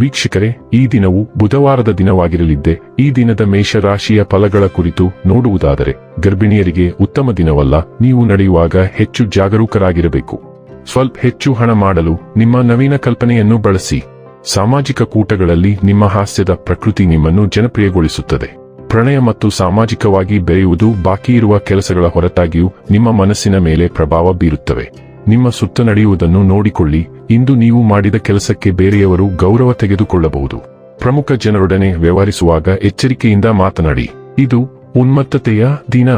ವೀಕ್ಷಕರೇ, ಈ ದಿನವು ಬುಧವಾರದ ದಿನವಾಗಿರಲಿದ್ದೆ, ಈ ದಿನದ ಮೇಷರಾಶಿಯ ಫಲಗಳ ಕುರಿತು ನೋಡುವುದಾದರೆ, ಗರ್ಭಿಣಿಯರಿಗೆ ಉತ್ತಮ ದಿನವಲ್ಲ, ನೀವು ನಡೆಯುವಾಗ ಹೆಚ್ಚು ಜಾಗರೂಕರಾಗಿರಬೇಕು. ಸ್ವಲ್ಪ ಹೆಚ್ಚು ಹಣ ಮಾಡಲು ನಿಮ್ಮ ನವೀನ ಕಲ್ಪನೆಯನ್ನು ಬಳಸಿ. ಸಾಮಾಜಿಕ ಕೂಟಗಳಲ್ಲಿ ನಿಮ್ಮ ಹಾಸ್ಯದ ಪ್ರಕೃತಿ ನಿಮ್ಮನ್ನು ಜನಪ್ರಿಯಗೊಳಿಸುತ್ತದೆ. ಪ್ರಣಯ ಮತ್ತು ಸಾಮಾಜಿಕವಾಗಿ ಬೆರೆಯುವುದು ಬಾಕಿ ಇರುವ ಕೆಲಸಗಳ ಹೊರತಾಗಿಯೂ ನಿಮ್ಮ ಮನಸ್ಸಿನ ಮೇಲೆ ಪ್ರಭಾವ ಬೀರುತ್ತವೆ. ನಿಮ್ಮ ಸುತ್ತ ನಡೆಯುವುದನ್ನು ನೋಡಿಕೊಳ್ಳಿ. ಇಂದು ನೀವು ಮಾಡಿದ ಕೆಲಸಕ್ಕೆ ಬೇರೆಯವರು ಗೌರವ ತೆಗೆದುಕೊಳ್ಳಬಹುದು. ಪ್ರಮುಖ ಜನರೊಡನೆ ವ್ಯವಹರಿಸುವಾಗ ಎಚ್ಚರಿಕೆಯಿಂದ ಮಾತನಾಡಿ. ಇದು ಉನ್ಮತ್ತತೆಯ ದಿನ.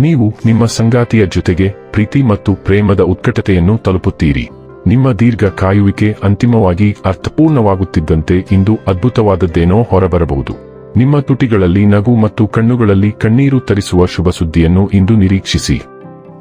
ನೀವು ನಿಮ್ಮ ಸಂಗಾತಿಯ ಜೊತೆಗೆ ಪ್ರೀತಿ ಮತ್ತು ಪ್ರೇಮದ ಉತ್ಕಟತೆಯನ್ನು ತಲುಪುತ್ತೀರಿ. ನಿಮ್ಮ ದೀರ್ಘ ಕಾಯುವಿಕೆ ಅಂತಿಮವಾಗಿ ಅರ್ಥಪೂರ್ಣವಾಗುತ್ತಿದ್ದಂತೆ ಇಂದು ಅದ್ಭುತವಾದದ್ದೇನೋ ಹೊರಬರಬಹುದು. ನಿಮ್ಮ ತುಟಿಗಳಲ್ಲಿ ನಗು ಮತ್ತು ಕಣ್ಣುಗಳಲ್ಲಿ ಕಣ್ಣೀರು ತರಿಸುವ ಶುಭ ಸುದ್ದಿಯನ್ನು ಇಂದು ನಿರೀಕ್ಷಿಸಿ.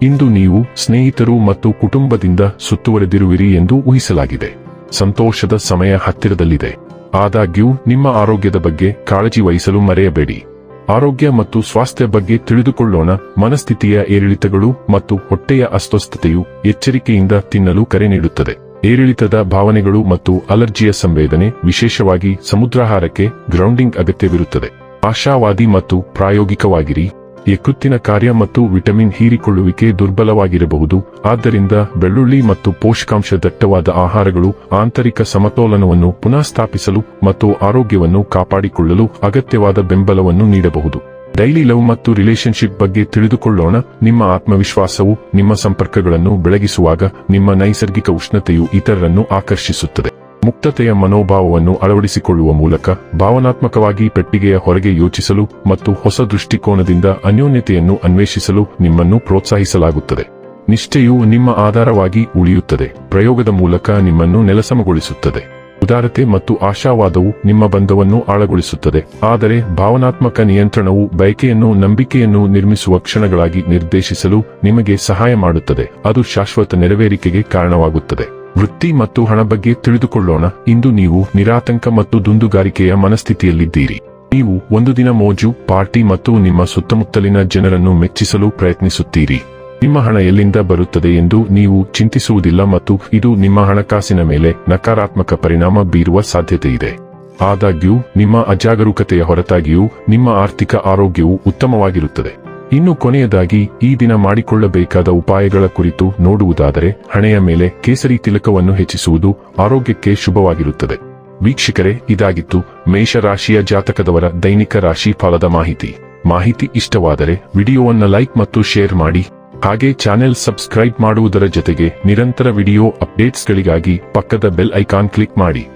ಇಂದು ನೀವು ಸ್ನೇಹಿತರು ಮತ್ತು ಕುಟುಂಬದಿಂದ ಸುತ್ತುವರೆದಿರುವಿರಿ ಎಂದು ಊಹಿಸಲಾಗಿದೆ. ಸಂತೋಷದ ಸಮಯ ಹತ್ತಿರದಲ್ಲಿದೆ. ಆದಾಗ್ಯೂ, ನಿಮ್ಮ ಆರೋಗ್ಯದ ಬಗ್ಗೆ ಕಾಳಜಿ ವಹಿಸಲು ಮರೆಯಬೇಡಿ. ಆರೋಗ್ಯ ಮತ್ತು ಸ್ವಾಸ್ಥ್ಯ ಬಗ್ಗೆ ತಿಳಿದುಕೊಳ್ಳೋಣ. ಮನಸ್ಥಿತಿಯ ಏರಿಳಿತಗಳು ಮತ್ತು ಹೊಟ್ಟೆಯ ಅಸ್ವಸ್ಥತೆಯು ಎಚ್ಚರಿಕೆಯಿಂದ ತಿನ್ನಲು ಕರೆ ನೀಡುತ್ತದೆ. ಏರಿಳಿತದ ಭಾವನೆಗಳು ಮತ್ತು ಅಲರ್ಜಿಯ ಸಂವೇದನೆ ವಿಶೇಷವಾಗಿ ಸಮುದ್ರಾಹಾರಕ್ಕೆ ಗ್ರೌಂಡಿಂಗ್ ಅಗತ್ಯವಿರುತ್ತದೆ. ಆಶಾವಾದಿ ಮತ್ತು ಪ್ರಾಯೋಗಿಕವಾಗಿರಿ. ಯಕೃತ್ತಿನ ಕಾರ್ಯ ಮತ್ತು ವಿಟಮಿನ್ ಹೀರಿಕೊಳ್ಳುವಿಕೆ ದುರ್ಬಲವಾಗಿರಬಹುದು. ಆದ್ದರಿಂದ ಬೆಳ್ಳುಳ್ಳಿ ಮತ್ತು ಪೋಷಕಾಂಶ ದಟ್ಟವಾದ ಆಹಾರಗಳು ಆಂತರಿಕ ಸಮತೋಲನವನ್ನು ಪುನಃಸ್ಥಾಪಿಸಲು ಮತ್ತು ಆರೋಗ್ಯವನ್ನು ಕಾಪಾಡಿಕೊಳ್ಳಲು ಅಗತ್ಯವಾದ ಬೆಂಬಲವನ್ನು ನೀಡಬಹುದು. ಡೈಲಿ ಲವ್ ಮತ್ತು ರಿಲೇಶನ್ಶಿಪ್ ಬಗ್ಗೆ ತಿಳಿದುಕೊಳ್ಳೋಣ. ನಿಮ್ಮ ಆತ್ಮವಿಶ್ವಾಸವು ನಿಮ್ಮ ಸಂಪರ್ಕಗಳನ್ನು ಬೆಳಗಿಸುವಾಗ ನಿಮ್ಮ ನೈಸರ್ಗಿಕ ಉಷ್ಣತೆಯು ಇತರರನ್ನು ಆಕರ್ಷಿಸುತ್ತದೆ. ಮುಕ್ತತೆಯ ಮನೋಭಾವವನ್ನು ಅಳವಡಿಸಿಕೊಳ್ಳುವ ಮೂಲಕ ಭಾವನಾತ್ಮಕವಾಗಿ ಪೆಟ್ಟಿಗೆಯ ಹೊರಗೆ ಯೋಚಿಸಲು ಮತ್ತು ಹೊಸ ದೃಷ್ಟಿಕೋನದಿಂದ ಅನ್ಯೋನ್ಯತೆಯನ್ನು ಅನ್ವೇಷಿಸಲು ನಿಮ್ಮನ್ನು ಪ್ರೋತ್ಸಾಹಿಸಲಾಗುತ್ತದೆ. ನಿಷ್ಠೆಯು ನಿಮ್ಮ ಆಧಾರವಾಗಿ ಉಳಿಯುತ್ತದೆ. ಪ್ರಯೋಗದ ಮೂಲಕ ನಿಮ್ಮನ್ನು ನೆಲಸಮಗೊಳಿಸುತ್ತದೆ. ಉದಾರತೆ ಮತ್ತು ಆಶಾವಾದವು ನಿಮ್ಮ ಬಂಧವನ್ನು ಆಳಗೊಳಿಸುತ್ತದೆ. ಆದರೆ ಭಾವನಾತ್ಮಕ ನಿಯಂತ್ರಣವು ಬಯಕೆಯನ್ನು ನಂಬಿಕೆಯನ್ನು ನಿರ್ಮಿಸುವ ಕ್ಷಣಗಳಾಗಿ ನಿರ್ದೇಶಿಸಲು ನಿಮಗೆ ಸಹಾಯ ಮಾಡುತ್ತದೆ. ಅದು ಶಾಶ್ವತ ನೆರವೇರಿಕೆಗೆ ಕಾರಣವಾಗುತ್ತದೆ. ವೃತ್ತಿ ಮತ್ತು ಹಣ ಬಗ್ಗೆ ತಿಳಿದುಕೊಳ್ಳೋಣ. ಇಂದು ನೀವು ನಿರಾತಂಕ ಮತ್ತು ದುಂದುಗಾರಿಕೆಯ ಮನಸ್ಥಿತಿಯಲ್ಲಿದ್ದೀರಿ. ನೀವು ಒಂದು ದಿನ ಮೋಜು, ಪಾರ್ಟಿ ಮತ್ತು ನಿಮ್ಮ ಸುತ್ತಮುತ್ತಲಿನ ಜನರನ್ನು ಮೆಚ್ಚಿಸಲು ಪ್ರಯತ್ನಿಸುತ್ತೀರಿ. ನಿಮ್ಮ ಹಣ ಎಲ್ಲಿಂದ ಬರುತ್ತದೆ ಎಂದು ನೀವು ಚಿಂತಿಸುವುದಿಲ್ಲ ಮತ್ತು ಇದು ನಿಮ್ಮ ಹಣಕಾಸಿನ ಮೇಲೆ ನಕಾರಾತ್ಮಕ ಪರಿಣಾಮ ಬೀರುವ ಸಾಧ್ಯತೆಯಿದೆ. ಆದಾಗ್ಯೂ, ನಿಮ್ಮ ಅಜಾಗರೂಕತೆಯ ಹೊರತಾಗಿಯೂ ನಿಮ್ಮ ಆರ್ಥಿಕ ಆರೋಗ್ಯವು ಉತ್ತಮವಾಗಿರುತ್ತದೆ. ಇನ್ನು ಕೊನೆಯದಾಗಿ, ಈ ದಿನ ಮಾಡಿಕೊಳ್ಳಬೇಕಾದ ಉಪಾಯಗಳ ಕುರಿತು ನೋಡುವುದಾದರೆ, ಹಣೆಯ ಮೇಲೆ ಕೇಸರಿ ತಿಲಕವನ್ನು ಹೆಚ್ಚಿಸುವುದು ಆರೋಗ್ಯಕ್ಕೆ ಶುಭವಾಗಿರುತ್ತದೆ. ವೀಕ್ಷಕರೇ, ಇದಾಗಿತ್ತು ಮೇಷರಾಶಿಯ ಜಾತಕದವರ ದೈನಿಕ ರಾಶಿ ಫಲದ ಮಾಹಿತಿ. ಮಾಹಿತಿ ಇಷ್ಟವಾದರೆ ವಿಡಿಯೋವನ್ನ ಲೈಕ್ ಮತ್ತು ಶೇರ್ ಮಾಡಿ. ಹಾಗೆ ಚಾನೆಲ್ ಸಬ್ಸ್ಕ್ರೈಬ್ ಮಾಡುವುದರ ಜೊತೆಗೆ ನಿರಂತರ ವಿಡಿಯೋ ಅಪ್ಡೇಟ್ಸ್ಗಳಿಗಾಗಿ ಪಕ್ಕದ ಬೆಲ್ ಐಕಾನ್ ಕ್ಲಿಕ್ ಮಾಡಿ.